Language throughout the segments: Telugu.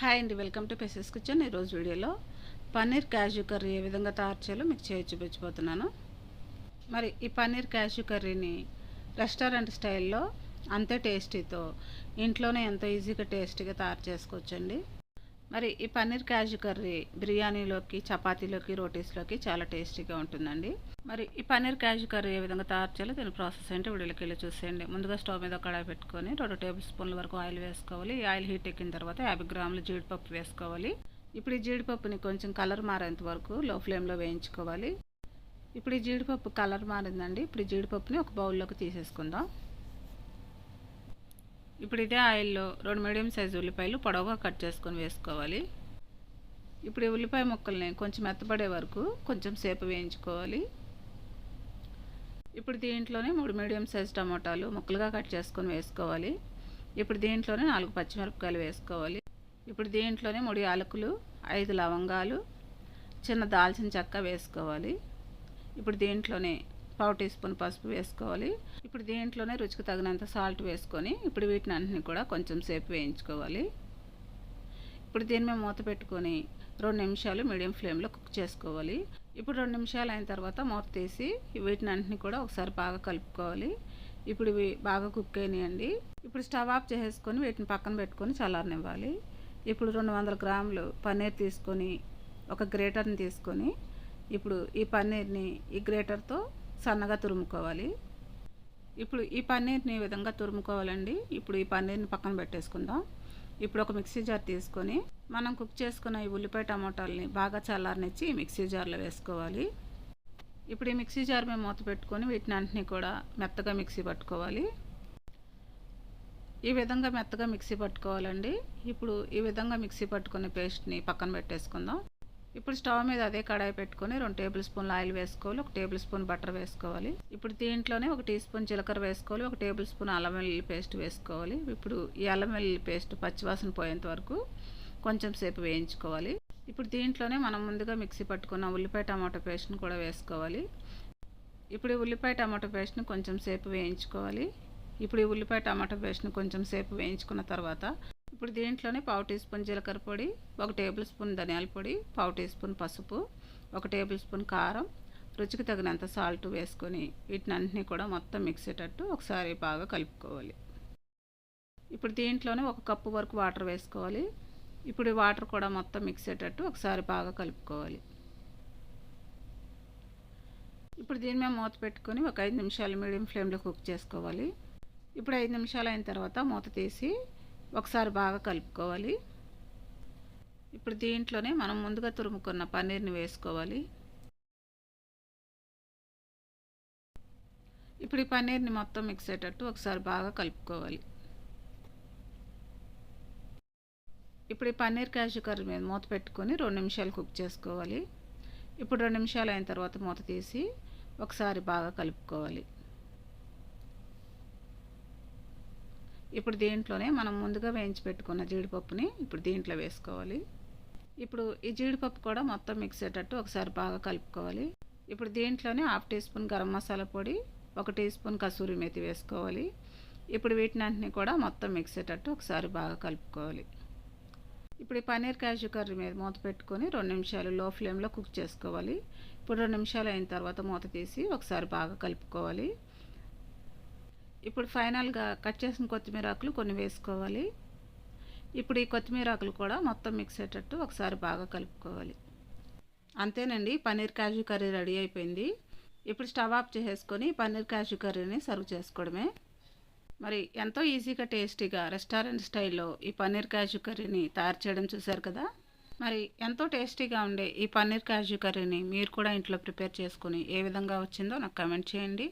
హాయ్ అండి వెల్కమ్ టు పెసెస్ కిచెన్. ఈరోజు వీడియోలో పన్నీర్ క్యాష్యూ కర్రీ ఏ విధంగా తయారు చేయాలో మీకు చేసి చూపించబోతున్నాను మరి ఈ పన్నీర్ క్యాష్యూ కర్రీని రెస్టారెంట్ స్టైల్లో అంతే టేస్టీతో ఇంట్లోనే ఎంతో ఈజీగా టేస్టీగా తయారు చేసుకోవచ్చండి. మరి ఈ పన్నీర్ క్యాజు కర్రీ బిర్యానీలోకి చపాతీలోకి రోటీస్లోకి చాలా టేస్టీగా ఉంటుందండి. మరి ఈ పన్నీర్ క్యాజు కర్రీ ఏ విధంగా తయారు చేయాలో దీని ప్రాసెస్ అంటే వీడియోకి వెళ్ళి చూసేయండి. ముందుగా స్టవ్ మీద కడాయి పెట్టుకొని రెండు టేబుల్ స్పూన్ల వరకు ఆయిల్ వేసుకోవాలి. ఆయిల్ హీట్ ఎక్కిన తర్వాత యాభై గ్రాములు జీడిపప్పు వేసుకోవాలి. ఇప్పుడు ఈ జీడిపప్పుని కొంచెం కలర్ మారేంత వరకు లో ఫ్లేమ్లో వేయించుకోవాలి. ఇప్పుడు ఈ జీడిపప్పు కలర్ మారిందండి. ఇప్పుడు జీడిపప్పుని ఒక బౌల్లోకి తీసేసుకుందాం. ఇప్పుడు ఇదే ఆయిల్లో రెండు మీడియం సైజు ఉల్లిపాయలు పొడవుగా కట్ చేసుకొని వేసుకోవాలి. ఇప్పుడు ఈ ఉల్లిపాయ ముక్కల్ని కొంచెం మెత్తపడే వరకు కొంచెం సేపు వేయించుకోవాలి. ఇప్పుడు దీంట్లోనే మూడు మీడియం సైజ్ టమాటాలు ముక్కలుగా కట్ చేసుకొని వేసుకోవాలి. ఇప్పుడు దీంట్లోనే నాలుగు పచ్చిమిరపకాయలు వేసుకోవాలి. ఇప్పుడు దీంట్లోనే మూడు యాలకులు ఐదు లవంగాలు చిన్న దాల్చిన చెక్క వేసుకోవాలి. ఇప్పుడు దీంట్లోనే పావు టీ స్పూన్ పసుపు వేసుకోవాలి. ఇప్పుడు దీంట్లోనే రుచికి తగినంత సాల్ట్ వేసుకొని ఇప్పుడు వీటిని అన్నింటినీ కూడా కొంచెం సేపు వేయించుకోవాలి. ఇప్పుడు దీని మీద మూత పెట్టుకొని రెండు నిమిషాలు మీడియం ఫ్లేమ్లో కుక్ చేసుకోవాలి. ఇప్పుడు రెండు నిమిషాలు అయిన తర్వాత మూత తీసి వీటిని అన్నింటినీ కూడా ఒకసారి బాగా కలుపుకోవాలి. ఇప్పుడు ఇవి బాగా కుక్ అయినాయండి. ఇప్పుడు స్టవ్ ఆఫ్ చేసేసుకొని వీటిని పక్కన పెట్టుకొని చల్లారనివ్వాలి. ఇప్పుడు రెండు వందల గ్రాములు పన్నీర్ తీసుకొని ఒక గ్రేటర్ని తీసుకొని ఇప్పుడు ఈ పన్నీర్ని ఈ గ్రేటర్తో సన్నగా తురుముకోవాలి. ఇప్పుడు ఈ పన్నీర్ని ఈ విధంగా తురుముకోవాలండి. ఇప్పుడు ఈ పన్నీర్ని పక్కన పెట్టేసుకుందాం. ఇప్పుడు ఒక మిక్సీ జార్ తీసుకొని మనం కుక్ చేసుకున్న ఈ ఉల్లిపాయ టమాటాలని బాగా చల్లారనిచ్చి మిక్సీ జార్లో వేసుకోవాలి. ఇప్పుడు ఈ మిక్సీ జార్ మేము మూత పెట్టుకొని వీటిని అన్నింటినీ కూడా మెత్తగా మిక్సీ పట్టుకోవాలి. ఈ విధంగా మెత్తగా మిక్సీ పట్టుకోవాలండి. ఇప్పుడు ఈ విధంగా మిక్సీ పట్టుకునే పేస్ట్ని పక్కన పెట్టేసుకుందాం. ఇప్పుడు స్టవ్ మీద అదే కడాయి పెట్టుకొని రెండు టేబుల్ స్పూన్లు ఆయిల్ వేసుకోవాలి ఒక టేబుల్ స్పూన్ బటర్ వేసుకోవాలి. ఇప్పుడు దీంట్లోనే ఒక టీ స్పూన్ జీలకర్ర వేసుకోవాలి ఒక టేబుల్ స్పూన్ అల్లం వెల్లుల్లి పేస్ట్ వేసుకోవాలి. ఇప్పుడు ఈ అల్లం వెల్లుల్లి పేస్ట్ పచ్చివాసన పోయేంత వరకు కొంచెం సేపు వేయించుకోవాలి. ఇప్పుడు దీంట్లోనే మనం ముందుగా మిక్సీ పట్టుకున్న ఉల్లిపాయ టమాటో పేస్ట్ని కూడా వేసుకోవాలి. ఇప్పుడు ఈ ఉల్లిపాయ టమాటో పేస్ట్ని కొంచెం సేపు వేయించుకోవాలి. ఇప్పుడు ఈ ఉల్లిపాయ టమాటో పేస్ట్ని కొంచెం సేపు వేయించుకున్న తర్వాత ఇప్పుడు దీంట్లోనే పావు టీ స్పూన్ జీలకర్ర పొడి ఒక టేబుల్ స్పూన్ ధనియాల పొడి పావు టీ స్పూన్ పసుపు ఒక టేబుల్ స్పూన్ కారం రుచికి తగినంత సాల్ట్ వేసుకొని వీటిని కూడా మొత్తం మిక్సేటట్టు ఒకసారి బాగా కలుపుకోవాలి. ఇప్పుడు దీంట్లోనే ఒక కప్పు వరకు వాటర్ వేసుకోవాలి. ఇప్పుడు వాటర్ కూడా మొత్తం మిక్సేటట్టు ఒకసారి బాగా కలుపుకోవాలి. ఇప్పుడు దీని మీద మూత పెట్టుకొని ఒక ఐదు నిమిషాలు మీడియం ఫ్లేమ్లో కుక్ చేసుకోవాలి. ఇప్పుడు ఐదు నిమిషాలు అయిన తర్వాత మూత తీసి ఒకసారి బాగా కలుపుకోవాలి. ఇప్పుడు దీంట్లోనే మనం ముందుగా తురుముకున్న పన్నీర్ని వేసుకోవాలి. ఇప్పుడు ఈ పన్నీర్ని మొత్తం మిక్స్ అయ్యేటట్టు ఒకసారి బాగా కలుపుకోవాలి. ఇప్పుడు ఈ పన్నీర్ క్యాషు కర్రీ మీద మూత పెట్టుకొని రెండు నిమిషాలు కుక్ చేసుకోవాలి. ఇప్పుడు రెండు నిమిషాలు అయిన తర్వాత మూత తీసి ఒకసారి బాగా కలుపుకోవాలి. ఇప్పుడు దీంట్లోనే మనం ముందుగా వేయించి పెట్టుకున్న జీడిపప్పుని ఇప్పుడు దీంట్లో వేసుకోవాలి. ఇప్పుడు ఈ జీడిపప్పు కూడా మొత్తం మిక్స్ అయ్యేటట్టు ఒకసారి బాగా కలుపుకోవాలి. ఇప్పుడు దీంట్లోనే half teaspoon garam masala పొడి ఒక టీ స్పూన్ కసూరి మెతి వేసుకోవాలి. ఇప్పుడు వీటినంటిని కూడా మొత్తం మిక్స్ అయ్యేటట్టు ఒకసారి బాగా కలుపుకోవాలి. ఇప్పుడు ఈ పన్నీర్ క్యాజు కర్రీ మీద మూత పెట్టుకొని రెండు నిమిషాలు లో ఫ్లేమ్లో కుక్ చేసుకోవాలి. ఇప్పుడు రెండు నిమిషాలు అయిన తర్వాత మూత తీసి ఒకసారి బాగా కలుపుకోవాలి. ఇప్పుడు ఫైనల్గా కట్ చేసిన కొత్తిమీర ఆకులు కొన్ని వేసుకోవాలి. ఇప్పుడు ఈ కొత్తిమీర ఆకులు కూడా మొత్తం మిక్స్ అయ్యేటట్టు ఒకసారి బాగా కలుపుకోవాలి. అంతేనండి పన్నీర్ కాజు కర్రీ రెడీ అయిపోయింది. ఇప్పుడు స్టవ్ ఆఫ్ చేసేసుకొని పన్నీర్ కాజు కర్రీని సర్వ్ చేసుకోవడమే. మరి ఎంతో ఈజీగా టేస్టీగా రెస్టారెంట్ స్టైల్లో ఈ పన్నీర్ కాజు కర్రీని తయారు చేయడం చూశారు కదా? మరి ఎంతో టేస్టీగా ఉండే ఈ పన్నీర్ కాజు కర్రీని మీరు కూడా ఇంట్లో ప్రిపేర్ చేసుకుని ఏ విధంగా వచ్చిందో నాకు కమెంట్ చేయండి.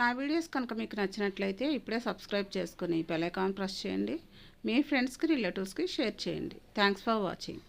నా వీడియోస్ కనుక మీకు నచ్చినట్లయితే ఇప్పుడే సబ్స్క్రైబ్ చేసుకుని బెల్ ఐకాన్ ప్రెస్ చేయండి. మీ ఫ్రెండ్స్కి రిలేటివ్స్కి షేర్ చేయండి. Thanks for watching.